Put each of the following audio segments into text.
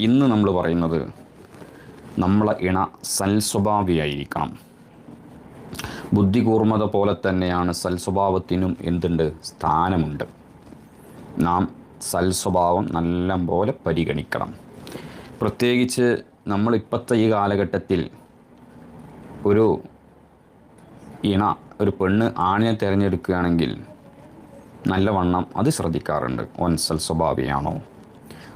ഇന്ന് നമ്മൾ പറയുന്നത് നമ്മളെ ഇണ സൽസ്വഭാവിയായിരിക്കണം. ബുദ്ധികൂർമ്മത പോലെ തന്നെയാണ് സൽസ്വഭാവത്തിനും എന്തുണ്ട്? സ്ഥാനമുണ്ട്. നാം സൽസ്വഭാവം നല്ല പോലെ പരിഗണിക്കണം. പ്രത്യേകിച്ച് നമ്മളിപ്പോഴത്തെ ഈ കാലഘട്ടത്തിൽ ഒരു ഇണ ഒരു പെണ്ണ് ആണിനെ തിരഞ്ഞെടുക്കുകയാണെങ്കിൽ നല്ലവണ്ണം അത് ശ്രദ്ധിക്കാറുണ്ട്. ഓൻ സൽസ്വഭാവിയാണോ?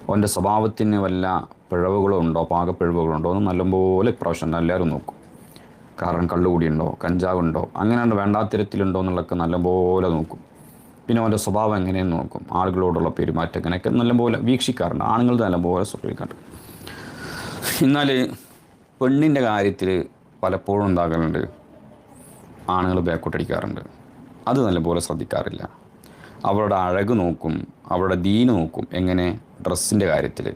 ഓന്റെ സ്വഭാവത്തിന് വല്ല പിഴവുകളോ ഉണ്ടോ? പാകപ്പിഴവുകളുണ്ടോ എന്ന് നല്ലപോലെ ഇപ്രാവശ്യം എല്ലാവരും നോക്കും. കാരണം കള്ളുകൂടിയുണ്ടോ? കഞ്ചാവുണ്ടോ? അങ്ങനെ വേണ്ടാത്തരത്തിലുണ്ടോ എന്നുള്ളതൊക്കെ നല്ലപോലെ നോക്കും. പിന്നെ അവന്റെ സ്വഭാവം എങ്ങനെയെന്ന് നോക്കും. ആളുകളോടുള്ള പെരുമാറ്റം അങ്ങനെയൊക്കെ നല്ലപോലെ വീക്ഷിക്കാറുണ്ട്. ആണുങ്ങൾ നല്ലപോലെ ശ്രദ്ധിക്കാറുണ്ട് എന്നാൽ പെണ്ണിന്റെ കാര്യത്തിൽ പലപ്പോഴും ഉണ്ടാകലുണ്ട്. ആണുങ്ങൾ ബാക്കോട്ടടിക്കാറുണ്ട്. അത് നല്ലപോലെ ശ്രദ്ധിക്കാറില്ല. അവരുടെ അഴക് നോക്കും. അവരുടെ ദീന് നോക്കും എങ്ങനെ ഡ്രസ്സിന്റെ കാര്യത്തിൽ.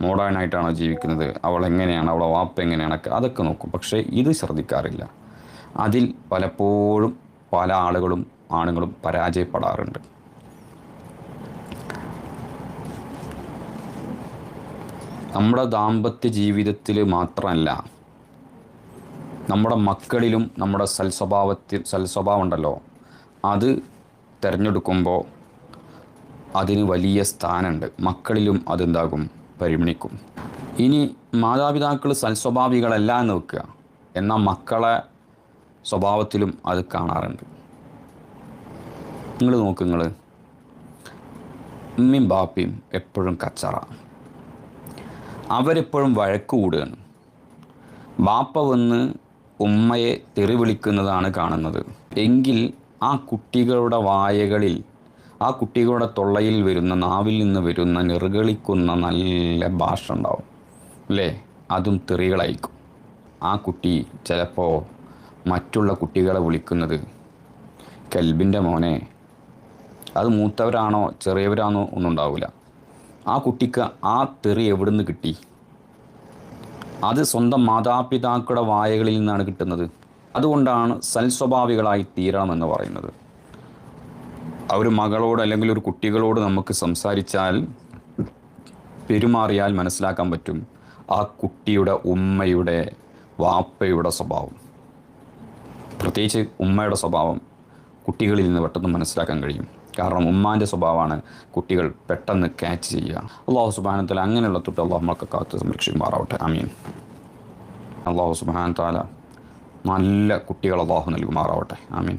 മോഡേൺ ആയിട്ടാണോ ജീവിക്കുന്നത് അവൾ എങ്ങനെയാണ് അവളെ വാപ്പ് എങ്ങനെയാണ് അതൊക്കെ നോക്കും. പക്ഷേ ഇത് ശ്രദ്ധിക്കാറില്ല. അതിൽ പലപ്പോഴും പല ആളുകളും ആണുങ്ങളും പരാജയപ്പെടാറുണ്ട്. നമ്മുടെ ദാമ്പത്യ ജീവിതത്തിൽ മാത്രമല്ല നമ്മുടെ മക്കളിലും നമ്മുടെ സൽസ്വഭാവത്തിൽ സൽസ്വഭാവം ഉണ്ടല്ലോ അത് തിരഞ്ഞെടുക്കുമ്പോൾ അതിന് വലിയ സ്ഥാനമുണ്ട്. മക്കളിലും അതെന്താകും? പരിഗണിക്കും ഇനി മാതാപിതാക്കൾ സൽസ്വഭാവികളല്ല എന്ന് വെക്കുക. എന്നാൽ മക്കളെ സ്വഭാവത്തിലും അത് കാണാറുണ്ട്. നിങ്ങൾ നോക്ക് നിങ്ങൾ. ഉമ്മയും ബാപ്പയും എപ്പോഴും കച്ചറ. അവരെപ്പോഴും വഴക്ക് കൂടുകയാണ്. ബാപ്പ വന്ന് ഉമ്മയെ തെറി വിളിക്കുന്നതാണ് കാണുന്നത്. എങ്കിൽ ആ കുട്ടികളുടെ വായകളിൽ ആ കുട്ടികളുടെ തൊള്ളയിൽ വരുന്ന നാവിൽ നിന്ന് വരുന്ന നിറുകളിക്കുന്ന നല്ല ഭാഷ ഉണ്ടാവും അല്ലേ? അതും തെറികളായിരിക്കും. ആ കുട്ടി ചിലപ്പോൾ മറ്റുള്ള കുട്ടികളെ വിളിക്കുന്നത് കെൽബിന്റെ മോനെ. അത് മൂത്തവരാണോ ചെറിയവരാണോ ഒന്നും ഉണ്ടാവില്ല ആ കുട്ടിക്ക് ആ തെറി എവിടുന്ന് കിട്ടി? അത് സ്വന്തം മാതാപിതാക്കളുടെ വായകളിൽ നിന്നാണ് കിട്ടുന്നത്. അതുകൊണ്ടാണ് സൽസ്വഭാവികളായി തീരണമെന്ന് പറയുന്നത്. ആ ഒരു മകളോട് അല്ലെങ്കിൽ ഒരു കുട്ടികളോട് നമുക്ക് സംസാരിച്ചാൽ പെരുമാറിയാൽ മനസ്സിലാക്കാൻ പറ്റും ആ കുട്ടിയുടെ ഉമ്മയുടെ വാപ്പയുടെ സ്വഭാവം. പ്രത്യേകിച്ച് ഉമ്മയുടെ സ്വഭാവം കുട്ടികളിൽ നിന്ന് പെട്ടെന്ന് മനസ്സിലാക്കാൻ കഴിയും. കാരണം ഉമ്മാന്റെ സ്വഭാവമാണ് കുട്ടികൾ പെട്ടെന്ന് ക്യാച്ച് ചെയ്യുക. അള്ളാഹു സുബാനത്തല അങ്ങനെയുള്ള തൊട്ട് അള്ളാഹു കാത്ത് കാത്ത് സംരക്ഷിക്കുമാറാവട്ടെ അമീൻ അള്ളാഹു സുബാനത്താല നല്ല കുട്ടികൾ അള്ളാഹു നൽകുമാറാവട്ടെ. ആമീൻ.